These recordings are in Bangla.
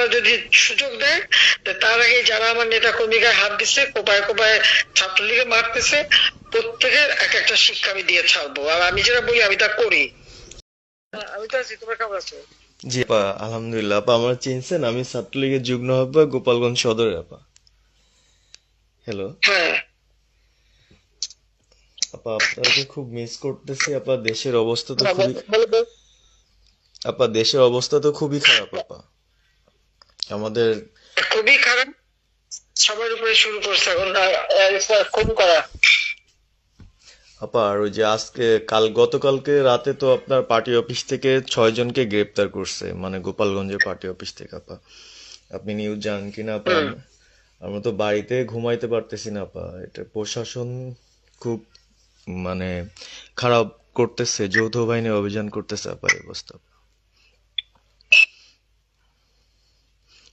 আল্লাহ যদি সুযোগ দেয় তার আগে যারা আমার নেতা কর্মীকে হাত দিচ্ছে কোপায় কোপায় ছাত্রলীগে মারতেছে প্রত্যেকের এক একটা শিক্ষা আমি দিয়ে ছাড়বো। আর আমি যেটা বলি আমি তা করি। আমি তো আছি তোমরা কেমন আছো? জি আপা আলহামদুলিল্লাহ। আপা আমার চিনছেন আমি ছাত্রলীগের যুগ্ম আহ্বায়ক গোপালগঞ্জ সদরের আপা। হ্যালো হ্যাঁ। আপা আপনাকে খুব মিস করতেছি আপা। দেশের অবস্থা তো হ্যাঁ, খুবই। আপা দেশের অবস্থা তো খুবই খারাপ আপা। আমাদের খুবই খারাপ। সবার উপরে শুরু করছে এখন আর করা। আপা ওই যে আজকে কাল গতকালকে রাতে তো আপনার পার্টি অফিস থেকে ছয় জনকে গ্রেপ্তার করছে মানে গোপালগঞ্জের পার্টি অফিস থেকে আপা। আপনি নিউজ জানেন কিনা আপা? আমরা তো বাড়িতে ঘুমাইতে পারতেছি না আপা। এটা প্রশাসন খুব মানে খারাপ করতেছে যৌথ বাহিনী অভিযান করতেছে আপা এই অবস্থা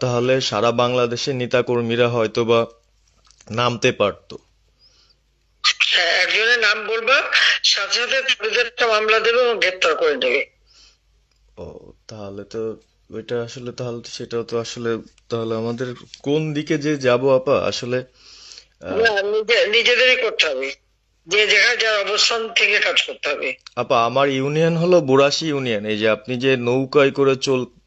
তাহলে সারা বাংলাদেশের নেতাকর্মীরা হয়তোবা নামতে পারতো। হ্যাঁ একজনের নাম বলবা সাথে সাথে তাদের একটা মামলা দেবে এবং গ্রেপ্তার করে নেবে। ও তাহলে তো ওইটা আসলে তাহলে সেটাও তো আসলে তাহলে আমাদের কোন দিকে যে যাব আপা? আসলে নিজে- নিজেদেরই করতে হবে। যে যেখানে যার অবস্থান থেকে কাজ করতে হবে। আপা আমার ইউনিয়ন হলো বুড়াশি ইউনিয়ন। এই যে আপনি যে নৌকায় করে চল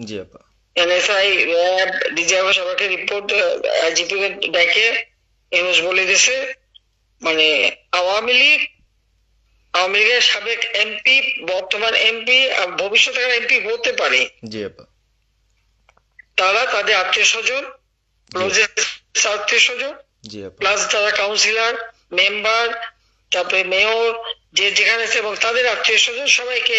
জি আপা। এনএসআই র্যাব সবাইকে রিপোর্ট আইজিপি কে ডেকে ইউনুস বলে দিছে। মানে আওয়ামী লীগ আওয়ামী লীগের সাবেক এমপি বর্তমান এমপি ভবিষ্যতে এমপি হতে পারে। জি আপা। তারা তাদের আত্মীয় স্বজন ক্লোজেস্ট আত্মীয় স্বজন জি প্লাস যারা কাউন্সিলর মেম্বার তারপরে মেয়র যে যেখানে আছে এবং তাদের আত্মীয় স্বজন সবাইকে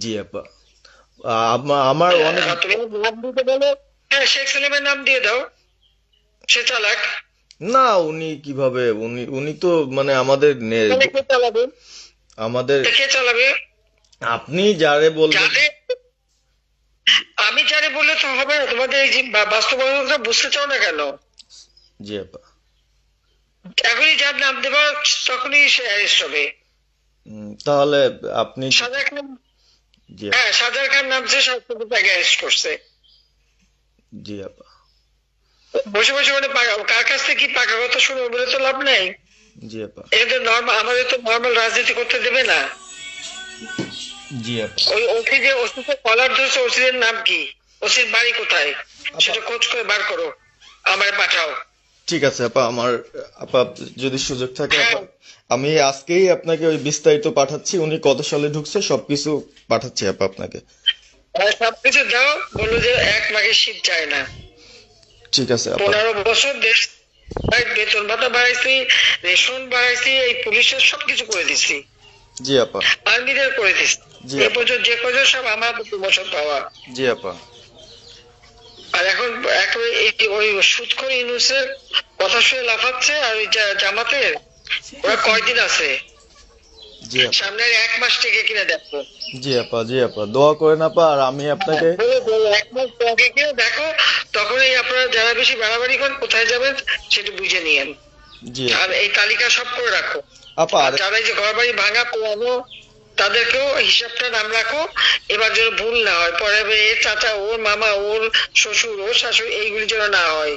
জি আপা। আমার অনেক দিতে হ্যাঁ শেখ সেলিমের নাম দিয়ে দাও। সে চালাক। না উনি কীভাবে? উনি উনি তো মানে আমাদের তাহলে আমাদের কে চালাবে? আপনি যারে বলবেন আমি যারে বললে তো হবে না। তোমাদের এই বাস্তবতা বুঝতে চাও না কেন? জি আপা। এখনই যার নাম দেবা তখনই সে অ্যারেস্ট হবে। উম, তাহলে আপনি হ্যাঁ সাজার খান নামছে সবকিছু তাকে অ্যারেস্ট করছে। জি আপা। বসে বসে মানে কার কাছ থেকে কি পাকা কথা শুনব বলে তো লাভ নেই? জি আপা। এটা নর্মাল আমাদের তো নর্মাল রাজনীতি করতে দেবে না। জি আপা। ওই ওসি যে ওসিকে কলার ধরছে ওসির নাম কি? ওসির বাড়ি কোথায়? সেটা খোঁজ করে বার করো। আমার পাঠাও। ঠিক আছে আপা আমার আপা যদি সুযোগ থাকে আমি আজকেই আপনাকে ওই বিস্তারিত পাঠাচ্ছি উনি কত সালে ঢুকছে সবকিছু পাঠাচ্ছি আপা আপনাকে। সবকিছু দাও বলল যে এক মাঘে শীত যায় না। ঠিক আছে আপা। পনেরো বছর দেশ বেতন ভাতা বাড়াইছি রেশন বাড়াইছি এই পুলিশের সবকিছু করে দিছি। জি আপা। আর্মিদের করে দিছি। এ পর্যন্ত যে পর্যন্ত সব আমার প্রমোশন পাওয়া। জি আপা। আর এখন একেবারে এই ওই সুদ করে ইউনুসের কথা শুনে লাফাচ্ছে আর ওই জামাতের? ওরা কয়দিন আছে? জি আপা। সামনে আর এক মাস থেকে কিনে দেখো। জি আপা জি আপা। দোয়া করেন আপা আর আমি আপনাকে বলে বলে এক মাস আগে কিনে দেখো তখনই আপনারা যারা বেশি বাড়াবাড়ি করেন কোথায় যাবেন সেটা বুঝে নিয়েন। জি আর এই তালিকা সব করে রাখো। আপা যারা এই যে ঘর বাড়ি ভাঙা পোড়ানো তাদেরকেও হিসাবটা নাম রাখো। এবার যেন ভুল না হয়। পরে এর চাচা ওর মামা ওর শ্বশুর ওর শাশুড়ি এইগুলি যেন না হয়।